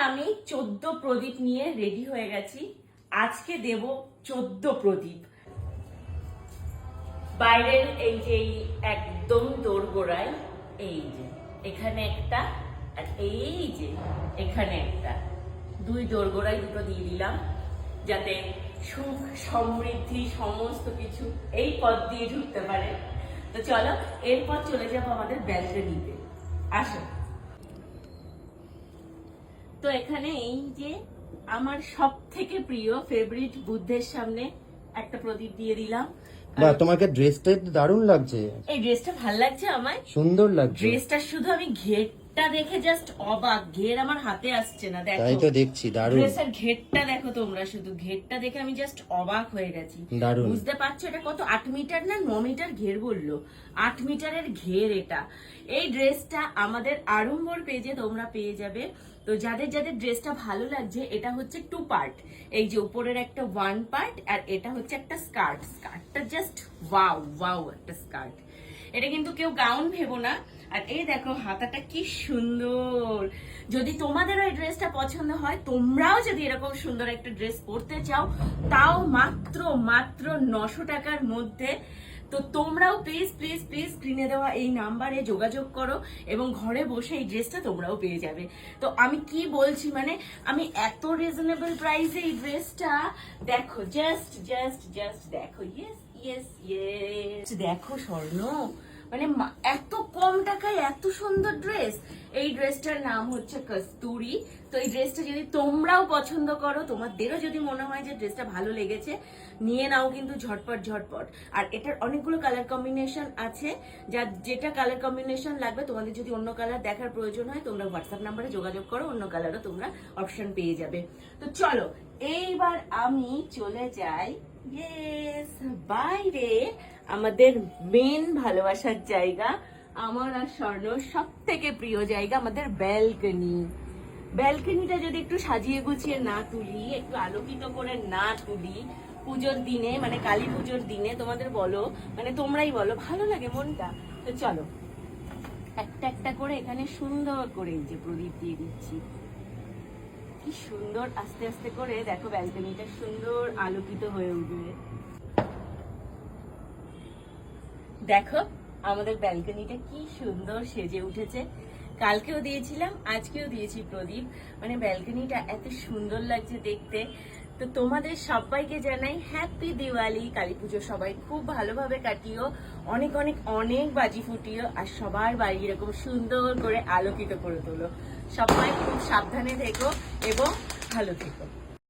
আমি চোদ্দ প্রদীপ নিয়ে রেডি হয়ে গেছি। আজকে দেব চোদ্দ প্রদীপ। বাইরের এই যে একদম দোরগোড়ায়, এই যে, এখানে একটা আর এই যে, এখানে একটা। দুই দোরগোড়ায় দুটো দিয়ে দিলাম, যাতে সুখ, সমৃদ্ধি, সমস্ত কিছু এই পথ দিয়ে ঢুকতে পারে। তো চলো, এরপর চলে যাব আমাদের ব্যালকনিতে আসো। তো এখানে এই যে আমার সব থেকে প্রিয় ফেভারিট বুদ্ধের সামনে একটা প্রদীপ দিয়ে দিলাম। বা তোমাকে ড্রেসটা দারুণ লাগছে। এই ড্রেসটা ভালো লাগছে আমার সুন্দর লাগছে। ড্রেসটা শুধু আমি ঘেরটা দেখে জাস্ট অবাক। ঘের আমার হাতে আসছে না দেখো। তাই তো দেখছি দারুণ। ড্রেসের ঘেরটা দেখো তোমরা শুধু। ঘেরটা দেখে আমি জাস্ট অবাক হয়ে গেছি। দারুণ। বুঝতে পারছ এটা কত? আট মিটার না ন মিটার ঘের বলল। আট মিটারের ঘের এটা। এই ড্রেসটা আমাদের আড়ম্বর পেজে তোমরা পেয়ে যাবে। তো যাদের যাদের ড্রেসটা ভালো লাগছে এটা হচ্ছে টু পার্ট। এই যে উপরের একটা ওয়ান পার্ট আর এটা হচ্ছে একটা স্কার্ট। স্কার্টটা জাস্ট ওয়াও ওয়াও একটা স্কার্ট। এটা কিন্তু কেউ গাউন ভেবো না। আর এই দেখো, হাতাটা কি সুন্দর। যদি তোমাদের ওই ড্রেসটা পছন্দ হয়, তোমরাও যদি এরকম সুন্দর একটা ড্রেস পরতে চাও, তাও মাত্র মাত্র নশো টাকার মধ্যে। তো তোমরাও প্লিজ প্লিজ প্লিজ স্ক্রিনে দেওয়া এই নাম্বারে যোগাযোগ করো এবং ঘরে বসে এই ড্রেসটা তোমরাও পেয়ে যাবে। তো আমি কি বলছি মানে আমি এত রিজনেবল প্রাইসে এই ড্রেসটা দেখো জাস্ট জাস্ট জাস্ট দেখো ইয়েস ইয়েস ইয়েস দেখো স্বর্ণ মানে এত টাকায় এত সুন্দর ড্রেস এই ড্রেসটার নাম হচ্ছে কস্তুরি। তো এই ড্রেসটা যদি তোমরাও পছন্দ করো, তোমাদেরও যদি মনে হয় যে ড্রেসটা ভালো লেগেছে, নিয়ে নাও কিন্তু ঝটপট ঝটপট। আর এটার অনেকগুলো কালার কম্বিনেশন আছে। যা যেটা কালার কম্বিনেশন লাগবে, তোমাদের যদি অন্য কালার দেখার প্রয়োজন হয়, তোমরা হোয়াটসঅ্যাপ নাম্বারে যোগাযোগ করো, অন্য কালারও তোমরা অপশন পেয়ে যাবে। তো চলো, এইবার আমি চলে যাই। বাইরে আমাদের মেন ভালোবাসার জায়গা। আমার আর স্বর্ণ সব থেকে প্রিয় জায়গা আমাদের ব্যালকনি। ব্যালকনিটা যদি একটু সাজিয়ে গুছিয়ে না তুলি, একটু আলোকিত করে না তুলি, পুজোর দিনে মানে কালী পুজোর দিনে তোমাদের বলো মানে তোমরাই বলো, ভালো লাগে মনটা? তো চলো, একটা একটা করে এখানে সুন্দর করে যে প্রদীপ দিয়ে দিচ্ছি। কি সুন্দর, আস্তে আস্তে করে দেখো ব্যালকনিটা সুন্দর আলোকিত হয়ে উঠবে। দেখো আমাদের ব্যালকনিটা কি সুন্দর সেজে উঠেছে। কালকেও দিয়েছিলাম, আজকেও দিয়েছি প্রদীপ। মানে ব্যালকনিটা এত সুন্দর লাগছে দেখতে। তো তোমাদের সবাইকে জানাই হ্যাপি দিওয়ালি। কালী পুজো সবাই খুব ভালোভাবে কাটিও। অনেক অনেক অনেক বাজি ফুটিও আর সবার বাড়ি এরকম সুন্দর করে আলোকিত করে তোলো। সবাই খুব সাবধানে থেকো এবং ভালো থেকো।